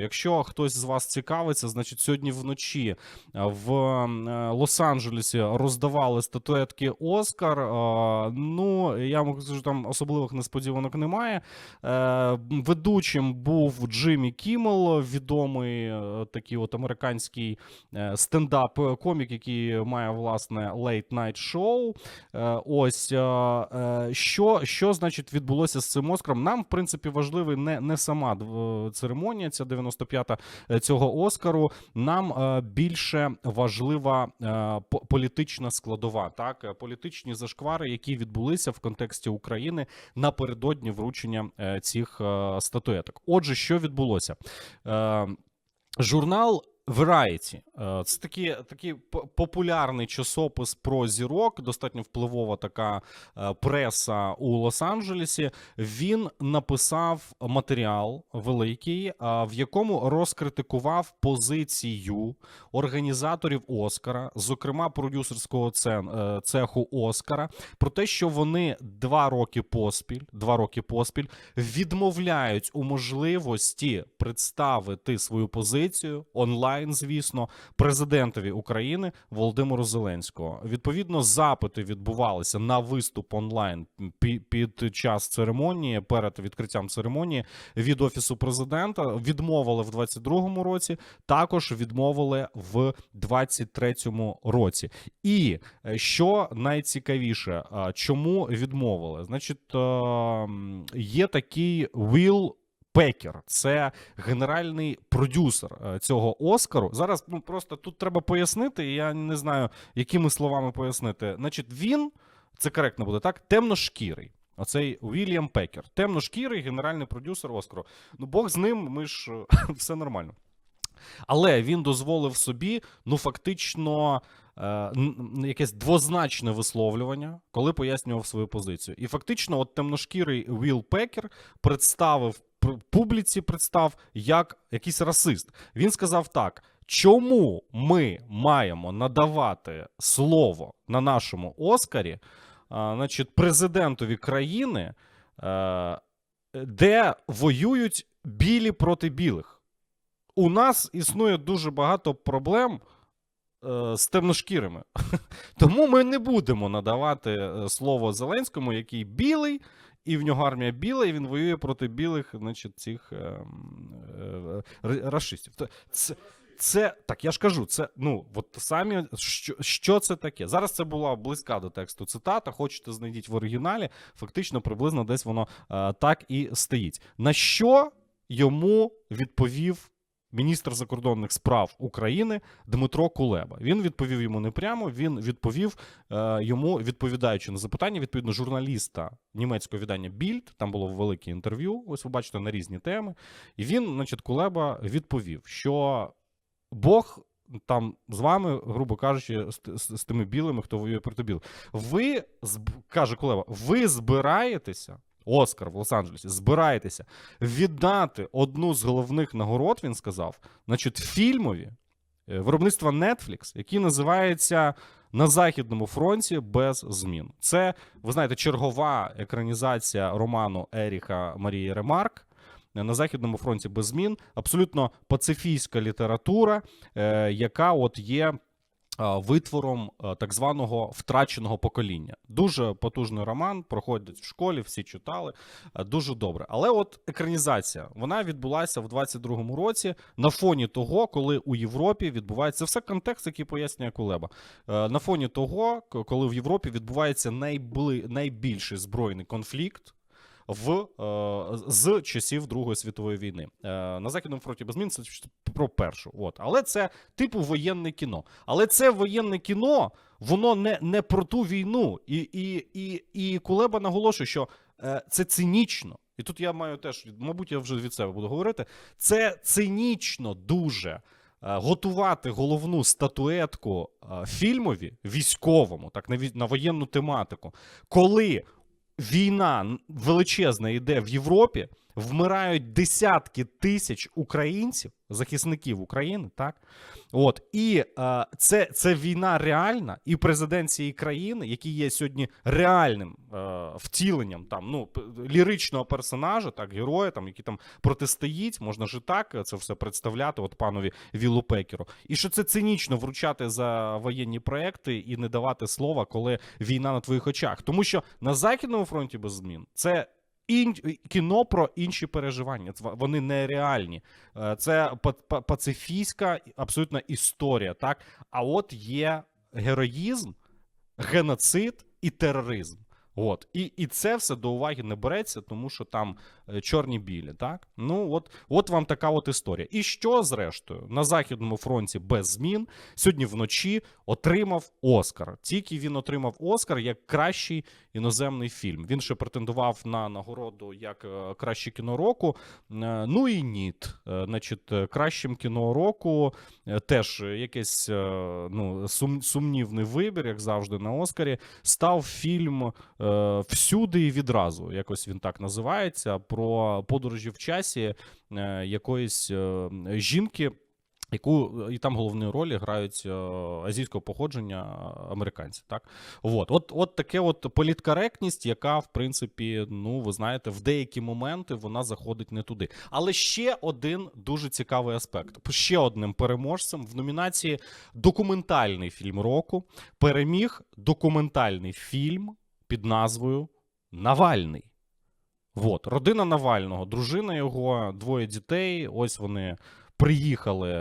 Якщо хтось з вас цікавиться, значить сьогодні вночі е, в е, Лос-Анджелесі роздавали статуетки Оскар. Е, Ну я вам скажу, там особливих несподіванок немає. Ведучим був Джиммі Кіммел, відомий такий от американський стендап-комік, який має власне show. Е, Ось що, що значить відбулося з цим Оскаром. Нам, в принципі, важливий не, не сама церемонія, ця 95-та е, цього Оскару. Нам е, більше важлива е, політична складова, так політичні зашквари, які відбулися в контексті України напередодні вручення цих статуеток. Отже, що відбулося? Журнал Variety. Е, Це такий, такий популярний часопис про зірок, достатньо впливова така е, преса у Лос-Анджелесі. Він написав матеріал великий, е, в якому розкритикував позицію організаторів Оскара, зокрема продюсерського цеху Оскара, про те, що вони два роки поспіль, два роки поспіль відмовляють у можливості представити свою позицію онлайн, звісно, президентові України Володимиру Зеленського. Відповідно, запити відбувалися на виступ онлайн під час церемонії, перед відкриттям церемонії від офісу президента. Відмовили в 22-му році, також відмовили в 23-му році. І е, що найцікавіше, чому відмовили? Значить, е, є такий Вілл Пекер, це генеральний продюсер е, цього Оскару. Зараз ну просто тут треба пояснити. Я не знаю, якими словами пояснити. Значить, він це коректно буде так. Темношкірий. Оцей Вільям Пекер, темношкірий генеральний продюсер Оскару. Ну, Бог з ним, ми ж е, все нормально. Але він дозволив собі, ну фактично, е, якесь двозначне висловлювання, коли пояснював свою позицію. І фактично, от темношкірий Вілл Пекер представив публіці, представ як якийсь расист. Він сказав так. Чому ми маємо надавати слово на нашому Оскарі, а, значить, президентові країни, е, де воюють білі проти білих? У нас існує дуже багато проблем е, з темношкірими. Тому ми не будемо надавати е, слово Зеленському, який білий, і в нього армія біла, і він воює проти білих, значить, цих е, е, расистів. Це, це так, я ж кажу, це ну от самі що, що це таке? Зараз це була близька до тексту цитата. Хочете знайдіть в оригіналі. Фактично, приблизно десь воно е, так і стоїть. На що йому відповів міністр закордонних справ України Дмитро Кулеба. Він відповів йому не прямо. Він відповів е, йому, відповідаючи на запитання, відповідно, журналіста німецького видання Більд. Там було велике інтерв'ю. Ось ви бачите на різні теми. І він, значить, Кулеба відповів, що Бог. Там з вами, грубо кажучи, з, з, з тими білими, хто воює проти білих. Ви каже Кулеба, ви збираєтеся, Оскар в Лос-Анджелесі, збираєтеся віддати одну з головних нагород, він сказав, значить, фільмові е, виробництва Netflix, який називається На Західному фронті без змін. Це, ви знаєте, чергова екранізація роману Еріха Марії Ремарк. е, На Західному фронті без змін абсолютно пацифійська література, е, яка от є витвором так званого втраченого покоління. Дуже потужний роман, проходить в школі, всі читали. Дуже добре. Але от екранізація вона відбулася в 22-му році на фоні того, коли у Європі відбувається все контекст, який пояснює Кулеба. Е, На фоні того, коли в Європі відбувається найбли... найбільший збройний конфлікт. В е, з часів Другої світової війни е, на західному фронті без змін це про першу. От але це типу воєнне кіно. Але це воєнне кіно, воно не, не про ту війну. І, і, і, і Кулеба наголошує, що е, це цинічно. І тут я маю теж, мабуть, я вже від себе буду говорити. Це цинічно дуже готувати головну статуетку фільмові військовому, так на воєнну тематику, коли війна величезна йде в Європі. вмирають десятки тисяч українців, захисників України, так? От і е, це, це війна реальна, і президент цієї країни, який є сьогодні реальним е, втіленням там ну ліричного персонажа, так героя, там який там протистоїть, можна ж так це все представляти, от панові Вілу Пекеру. І що це цинічно вручати за воєнні проекти і не давати слова, коли війна на твоїх очах, тому що на західному фронті без змін це. Ін... кіно про інші переживання. Вони нереальні. Е, Це пацифійська па- абсолютно історія. Так, а от є героїзм, геноцид і тероризм. От і, і це все до уваги не береться, тому що там е, чорні білі. Так, ну от, от вам така от історія. І що зрештою на західному фронті без змін сьогодні вночі отримав Оскар. Тільки він отримав Оскар як кращий іноземний фільм. Він ще претендував на нагороду як е, краще кіно року. Е, Ну і ніт. Значить, кращим кіно року теж якийсь ну, сум, сумнівний вибір, як завжди, на Оскарі. Став фільм Всюди і відразу. Якось він так називається. Про подорожі в часі е, якоїсь е, жінки. Яку і там головні ролі грають е, азійського походження е, американці, так от, от, от таке от політкоректність, яка в принципі, ну ви знаєте, в деякі моменти вона заходить не туди. Але ще один дуже цікавий аспект. Ще одним переможцем в номінації документальний фільм року переміг документальний фільм під назвою Навальний. От, родина Навального, дружина його, двоє дітей. Ось вони приїхали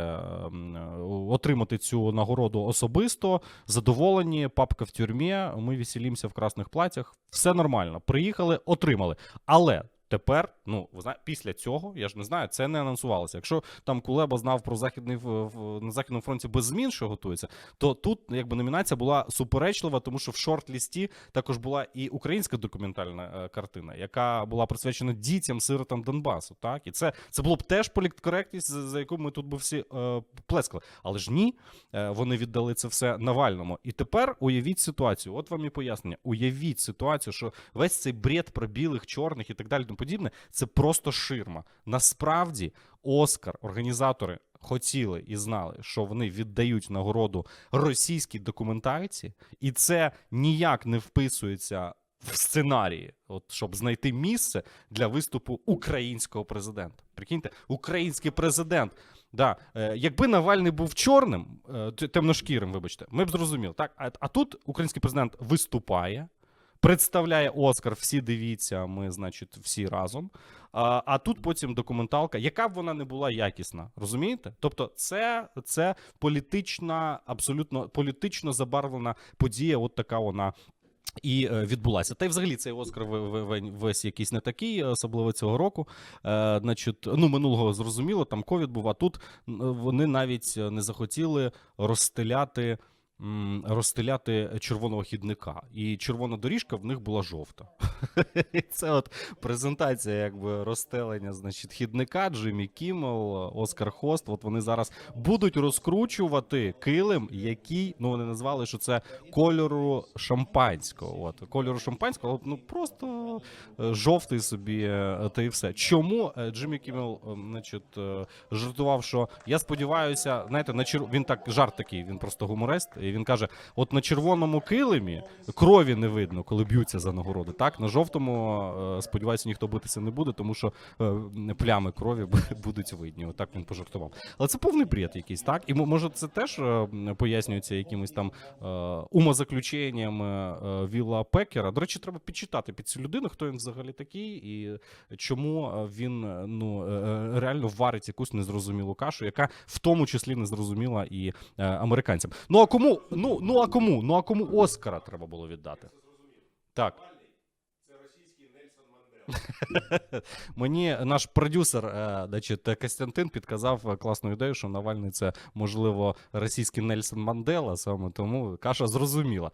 ем, е, отримати цю нагороду особисто. Задоволені, папка в тюрмі. Ми веселімося в красних платях. Все нормально. Приїхали, отримали. Але. Тепер, ну ви знаєте, після цього, я ж не знаю, це не анонсувалося. Якщо там Кулеба знав про західний в- на західному фронті без змін, що готується, то тут якби номінація була суперечлива, тому що в шорт-лісті також була і українська документальна е, картина, яка була присвячена дітям, сиротам Донбасу. Так, і це, це було б теж політкоректність, за, за яку ми тут би всі е, плескали. Але ж ні, е, вони віддали це все Навальному. І тепер уявіть ситуацію. От вам і пояснення. Уявіть ситуацію, що весь цей бред про білих, чорних і так далі, тому подібне, це просто ширма. Насправді, Оскар, організатори хотіли і знали, що вони віддають нагороду російській документальці, і це ніяк не вписується в сценарії, от щоб знайти місце для виступу українського президента. Прикиньте, український президент. Да, е, якби Навальний був чорним, е, темношкірим, вибачте, ми б зрозуміли. Так, а, а тут український президент виступає, представляє Оскар, всі дивіться, ми, значить, всі разом. А, а тут потім документалка, яка б вона не була якісна, розумієте? Тобто, це, це політична, абсолютно політично забарвлена подія, от така вона. І е, відбулася. Та й взагалі цей Оскар весь якийсь не такий, особливо цього року. Е, значить, ну минулого зрозуміло, там ковід був, а тут вони навіть не захотіли розстеляти. Розстеляти червоного хідника, і червона доріжка в них була жовта. Це от презентація, якби розстелення, значить, хідника Джиммі Кіммел, Оскар Хост. От вони зараз будуть розкручувати килим, який ну вони назвали, що це кольору шампанського. От кольору шампанського, ну просто е, жовтий собі, е, та і все. Чому е, Джиммі Кіммел, е, значить, жартував, що я сподіваюся, знаєте, на чер... він так жарт такий, він просто гуморист, і він каже: от на червоному килимі крові не видно, коли б'ються за нагороди. Так, на жовтому, е, сподіваюся, ніхто битися не буде, тому що е, плями крові будуть видні. Отак він пожартував. Але це повний бред якийсь, так? І може це теж е, пояснюється якимось там умозаключеннями е, Вілла Пекера. До речі, треба підчитати під цю людину, хто він взагалі такий, і чому він ну, реально варить якусь незрозумілу кашу, яка в тому числі не зрозуміла і американцям. Ну а кому? Ну, ну а кому? Ну а кому Оскара треба було віддати? Так. Мені наш продюсер, е, значить, Костянтин підказав класну ідею, що Навальний це можливо російський Нельсон Мандела, саме тому каша зрозуміла.